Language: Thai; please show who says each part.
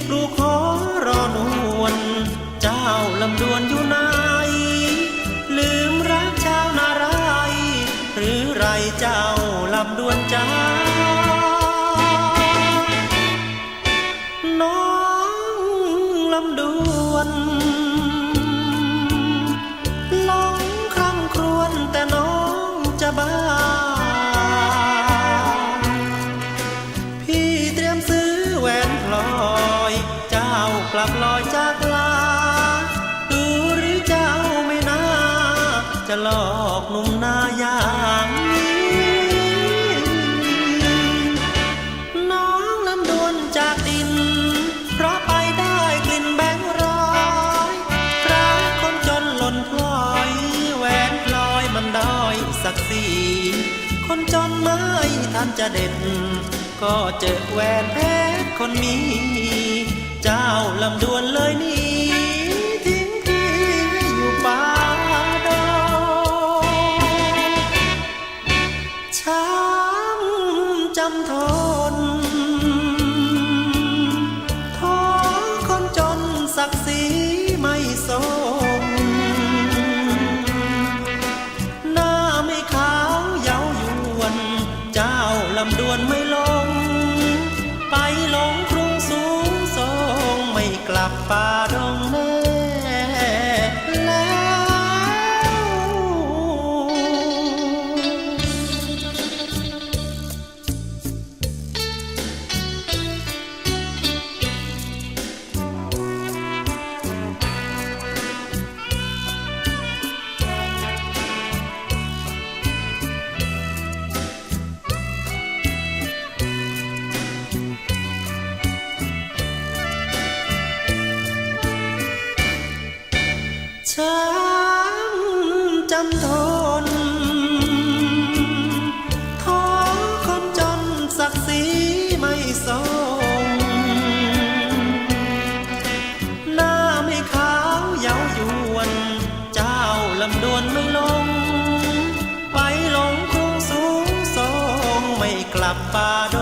Speaker 1: pro กลับลอยจากลาดูหรือเจ้าไม่น่า จะหลอกหนุ่มหนาอย่างนี้ น้องลำดวนจากดิน เพราะไปได้กลิ่นแบงค์ร้อยรักคนจนหล่นพลอยแหวนพลอยมันด้อยสักสีคนจนไม่ทันจะเด็ดก็เจอแหวนเพชรคนมี เจ้าลำดวนเลยนี่ทิ้งพี่อยู่ป่าดอยช้ำจำทนท้อคนจนศักดิ์ศรีไม่สมหน้าไม่ขาวเย้ายวน เจ้าลำดวนไม่ลง ไปลง กลับ ช้ำจำทนท้อคนจนศักดิ์ศรีไม่สมหน้าไม่ขาวเยาายวน เจ้าลำดวนไม่ลง ไปลงคงสูงส่งไม่กลับป่าด